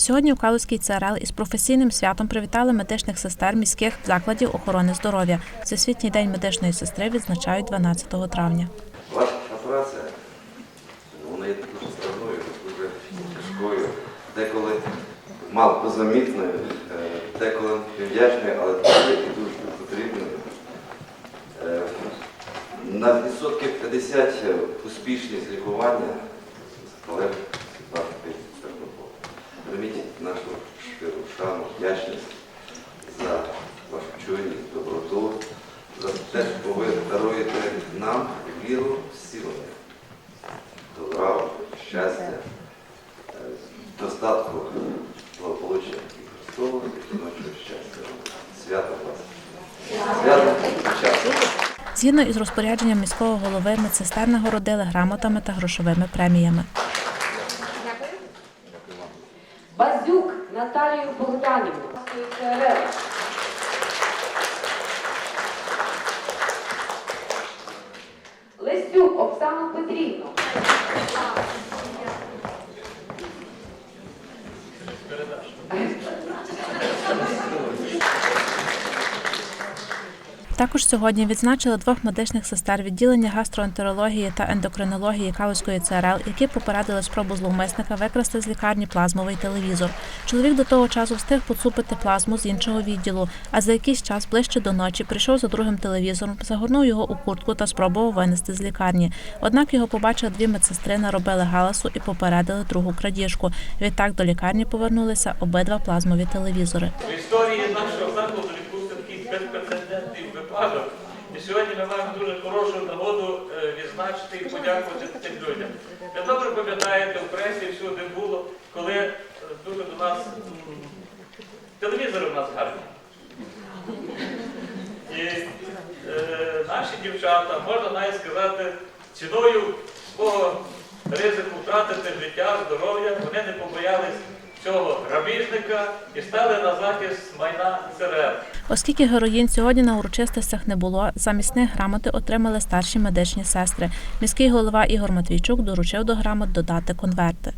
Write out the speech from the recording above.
Сьогодні у Калузькій ЦРЛ із професійним святом привітали медичних сестер міських закладів охорони здоров'я. Всесвітній день медичної сестри відзначають 12 травня. Ваша операція, вона є дуже складною, дуже тяжкою, деколи мало замітною, е, деколи невдячною, але дуже і дуже потрібною. Е, На відсотків 50 успішність лікування але щиру вдячність за вашу чуйність, доброту, за те, що ви даруєте нам віру в силення, добра, щастя, достатку, благополуччя і Христового і жіночого щастя. Свято вас! Свято щастя! Згідно із розпорядженням міського голови, медсестер нагородили грамотами та грошовими преміями. Базюк Наталію Богданівну. Лесюк Оксану Петрівну. Також сьогодні відзначили двох медичних сестер відділення гастроентерології та ендокринології Калузької ЦРЛ, які попередили спробу зловмисника викрасти з лікарні плазмовий телевізор. Чоловік до того часу встиг поцупити плазму з іншого відділу, а за якийсь час ближче до ночі прийшов за другим телевізором, загорнув його у куртку та спробував винести з лікарні. Однак його побачили дві медсестри, наробили галасу і попередили другу крадіжку. Відтак до лікарні повернулися обидва плазмові телевізори. Закладу відбувся такий безпрецедентний випадок. І сьогодні ми маємо дуже хорошу нагоду е, відзначити і подякувати цим людям. Ви добре пам'ятаєте, в пресі всюди було, коли дуже до нас телевізори в нас гарні. І е, наші дівчата, можна навіть сказати, ціною свого ризику втратити життя, здоров'я, вони не побоялись цього грабіжника і стали на захист майна ЦРЛ. Оскільки героїн сьогодні на урочистостях не було, замість них грамоти отримали старші медичні сестри. Міський голова Ігор Матвійчук доручив до грамот додати конверти.